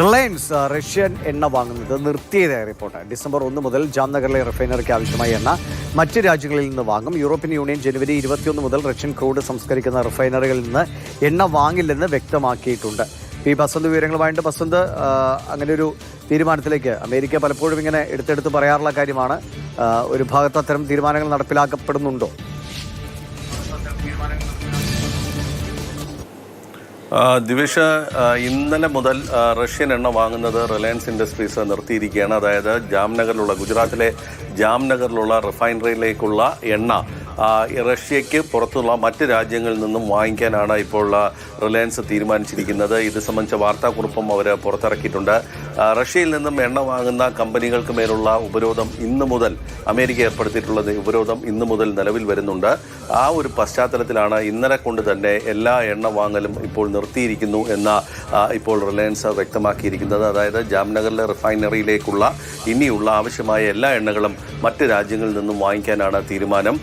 Reliance Russian എണ്ണ വാങ്ങുന്നത് നിർത്തിയതായ report December ഒന്ന് മുതൽ ജാംനഗറിലെ റിഫൈനറിക്ക് ആവശ്യമായ എണ്ണ മറ്റ് രാജ്യങ്ങളിൽ നിന്ന് വാങ്ങും. യൂറോപ്യൻ യൂണിയൻ ജനുവരി ഇരുപത്തിയൊന്ന് മുതൽ റഷ്യൻ ക്രൂഡ് സംസ്കരിക്കുന്ന റിഫൈനറികളിൽ നിന്ന് എണ്ണ വാങ്ങില്ലെന്ന് വ്യക്തമാക്കിയിട്ടുണ്ട്. പി ബസന്ത് വിവരങ്ങളുമായിട്ട് ബസന്ത് അങ്ങനെ ഒരു തീരുമാനത്തിലേക്ക് അമേരിക്ക പലപ്പോഴും ഇങ്ങനെ എടുത്തെടുത്ത് പറയാറുള്ള കാര്യമാണ്. ഒരു ഭാഗത്ത് അത്തരം തീരുമാനങ്ങൾ നടപ്പിലാക്കപ്പെടുന്നുണ്ടോ? ദിവിഷ ഇന്നലെ മുതൽ റഷ്യൻ എണ്ണ വാങ്ങുന്നത് റിലയൻസ് ഇൻഡസ്ട്രീസ് നിർത്തിയിരിക്കുകയാണ്. അതായത് ജാംനഗറിലുള്ള ഗുജറാത്തിലെ ജാംനഗറിലുള്ള റിഫൈനറിയിലേക്കുള്ള എണ്ണ. റഷ്യയ്ക്ക് പുറത്തുള്ള മറ്റ് രാജ്യങ്ങളിൽ നിന്നും വാങ്ങിക്കാനാണ് ഇപ്പോൾ റിലയൻസ് തീരുമാനിച്ചിരിക്കുന്നത്. ഇത് സംബന്ധിച്ച വാർത്താക്കുറിപ്പും അവർ പുറത്തിറക്കിയിട്ടുണ്ട്. റഷ്യയിൽ നിന്നും എണ്ണ വാങ്ങുന്ന കമ്പനികൾക്ക് മേലുള്ള ഉപരോധം ഇന്ന് മുതൽ അമേരിക്ക ഏർപ്പെടുത്തിയിട്ടുള്ള ഉപരോധം ഇന്ന് മുതൽ നിലവിൽ വരുന്നുണ്ട്. ആ ഒരു പശ്ചാത്തലത്തിലാണ് ഇന്നലെ കൊണ്ട് തന്നെ എല്ലാ എണ്ണ വാങ്ങലും ഇപ്പോൾ നിർത്തിയിരിക്കുന്നു എന്ന ഇപ്പോൾ റിലയൻസ് വ്യക്തമാക്കിയിരിക്കുന്നത്. അതായത് ജാംനഗറിലെ റിഫൈനറിയിലേക്കുള്ള ഇനിയുള്ള ആവശ്യമായ എല്ലാ എണ്ണകളും മറ്റ് രാജ്യങ്ങളിൽ നിന്നും വാങ്ങിക്കാനാണ് തീരുമാനം.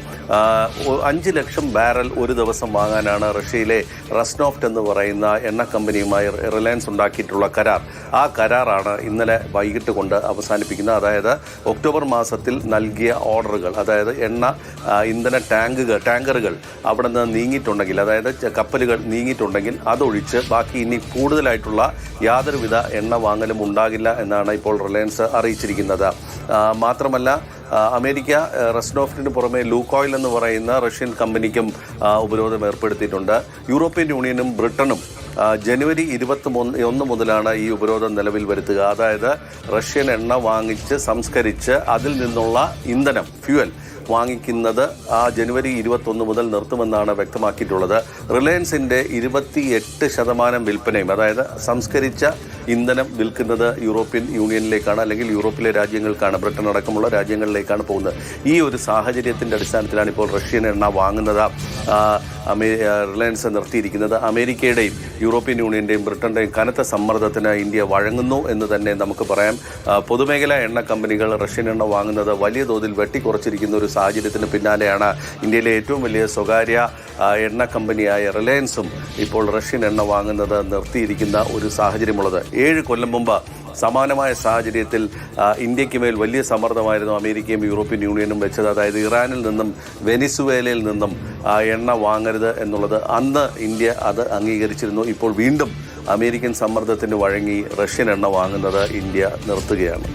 അഞ്ച് ലക്ഷം ബാരൽ ഒരു ദിവസം വാങ്ങാനാണ് റഷ്യയിലെ റസ്നോഫ്റ്റ് എന്ന് പറയുന്ന എണ്ണ കമ്പനിയുമായി റിലയൻസ് ഉണ്ടാക്കിയിട്ടുള്ള കരാർ. ആ കരാറാണ് ഇന്നലെ വൈകിട്ട് കൊണ്ട് അവസാനിപ്പിക്കുന്നത്. അതായത് ഒക്ടോബർ മാസത്തിൽ നൽകിയ ഓർഡറുകൾ അതായത് എണ്ണ ഇന്ധന ടാങ്കുകൾ ടാങ്കറുകൾ അവിടെ നിന്ന് നീങ്ങിയിട്ടുണ്ടെങ്കിൽ അതായത് കപ്പലുകൾ നീങ്ങിയിട്ടുണ്ടെങ്കിൽ അതൊഴിച്ച് ബാക്കി ഇനി കൂടുതലായിട്ടുള്ള യാതൊരുവിധ എണ്ണ വാങ്ങലും ഉണ്ടാകില്ല എന്നാണ് ഇപ്പോൾ റിലയൻസ് അറിയിച്ചിരിക്കുന്നത്. മാത്രമല്ല അമേരിക്ക റസ്നോഫ്റ്റിന് പുറമെ ലൂക്കോയിൽ എന്ന് പറയുന്ന റഷ്യൻ കമ്പനിക്കും ഉപരോധം ഏർപ്പെടുത്തിയിട്ടുണ്ട്. യൂറോപ്യൻ യൂണിയനും ബ്രിട്ടനും ജനുവരി ഇരുപത്തി ഒന്ന് മുതലാണ് ഈ ഉപരോധം നിലവിൽ വരുത്തുക. അതായത് റഷ്യൻ എണ്ണ വാങ്ങിച്ച് സംസ്കരിച്ച് അതിൽ നിന്നുള്ള ഇന്ധനം ഫ്യുവൽ വാങ്ങിക്കുന്നത് ആ ജനുവരി ഇരുപത്തൊന്ന് മുതൽ നിർത്തുമെന്നാണ് വ്യക്തമാക്കിയിട്ടുള്ളത്. റിലയൻസിന്റെ ഇരുപത്തി എട്ട് ശതമാനം വിൽപ്പനയും അതായത് സംസ്കരിച്ച ഇന്ധനം വിൽക്കുന്നത് യൂറോപ്യൻ യൂണിയനിലേക്കാണ് അല്ലെങ്കിൽ യൂറോപ്പിലെ രാജ്യങ്ങൾക്കാണ് ബ്രിട്ടൻ അടക്കമുള്ള രാജ്യങ്ങളിലേക്കാണ് പോകുന്നത്. ഈ ഒരു സാഹചര്യത്തിന്റെ അടിസ്ഥാനത്തിലാണ് ഇപ്പോൾ റഷ്യൻ എണ്ണ വാങ്ങുന്നത്. റിലയൻസ് നിർത്തിയിരിക്കുന്നത്. അമേരിക്കയുടെയും യൂറോപ്യൻ യൂണിയന്റെയും ബ്രിട്ടന്റെയും കനത്ത സമ്മർദ്ദത്തിന് ഇന്ത്യ വഴങ്ങുന്നു എന്ന് തന്നെ നമുക്ക് പറയാം. പൊതുമേഖലാ എണ്ണ കമ്പനികൾ റഷ്യൻ എണ്ണ വാങ്ങുന്നത് വലിയ തോതിൽ വെട്ടിക്കുറച്ചിരിക്കുന്ന ഒരു സാഹചര്യത്തിന് പിന്നാലെയാണ് ഇന്ത്യയിലെ ഏറ്റവും വലിയ സ്വകാര്യ എണ്ണ കമ്പനിയായ റിലയൻസും ഇപ്പോൾ റഷ്യൻ എണ്ണ വാങ്ങുന്നത് നിർത്തിയിരിക്കുന്ന ഒരു സാഹചര്യമുള്ളത്. ഏഴ് കൊല്ലം മുമ്പ് സമാനമായ സാഹചര്യത്തിൽ ഇന്ത്യയ്ക്ക് മേൽ വലിയ സമ്മർദ്ദമായിരുന്നു അമേരിക്കയും യൂറോപ്യൻ യൂണിയനും വെച്ചത്. അതായത് ഇറാനിൽ നിന്നും വെനിസുവേലയിൽ നിന്നും എണ്ണ വാങ്ങരുത് എന്നുള്ളത് അന്ന് ഇന്ത്യ അത് അംഗീകരിച്ചിരുന്നു. ഇപ്പോൾ വീണ്ടും അമേരിക്കൻ സമ്മർദ്ദത്തിന് വഴങ്ങി റഷ്യൻ എണ്ണ വാങ്ങുന്നത് ഇന്ത്യ നിർത്തുകയാണ്.